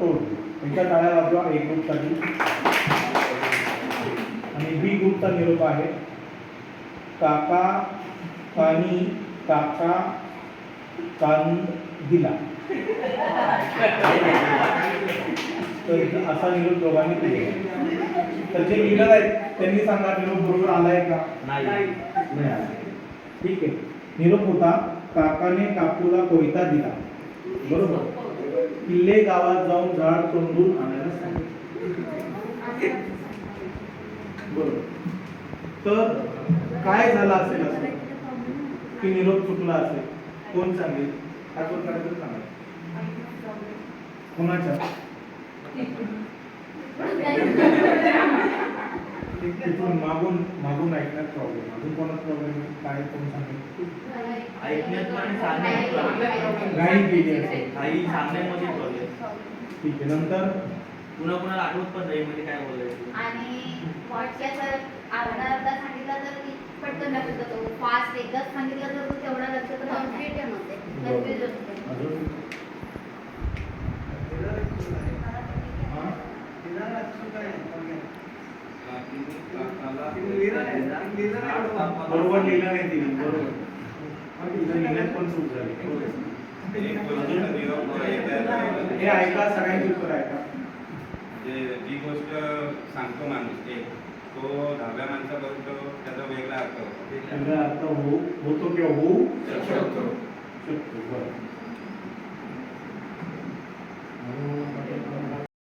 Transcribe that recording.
तोड एकदा टाळ्या वाजवा ए ग्रुपसाठी आणि बी ग्रुपचा निरोप आहे काका कानी काका कान दिला. तर असा निरोप दोघांनी दिला तर जे लिहिलं आहेत त्यांनी सांगा निरोप बरोबर आलाय का? नाही. ठीक आहे. निरोप होता काकाने काकूला कोयता दिला. बरोबर? किल्ले गावात जाऊन झाड तोंडून आणायला सांगितले. बरोबर तर काय झालं असेल असं? की निरोप चुकला असेल? कोण सांगेल? आठवण करायचं सांगा? कोणाच्या? तिथून मागून मागून ऐकण्यात प्रॉब्लेम अजून कोणाचा प्रॉब्लेम काय कोण सांगेल? ऐकण्यात पण सांगण्यात problem. घाई केली असेल काही सांगण्यामध्ये प्रॉब्लेम ठीक आहे नंतर? पुन्हा पुन्हा आठवत पण नाही म्हणजे काय बोलायचं? आणि अर्धा अर्धा सांगितलं तर पटकन लक्षात येतो. फास्ट एकदाच सांगितलं तर तेवढा लक्षात होते कन्फ्युजन होते अजून हा? बरोबर लिहिलं नाही तिने बरोबर. हा, पण चूक झाली. हे ऐका सगळ्यांची उत्तर ऐका. जी गोष्ट सांगतो माणूस एक तो दहाव्या माणसापर्यंत त्याचा वेगळा अर्थ होतो. त्याचा अर्थ हो होतो किंवा होऊ शकतो. शकतो बरं.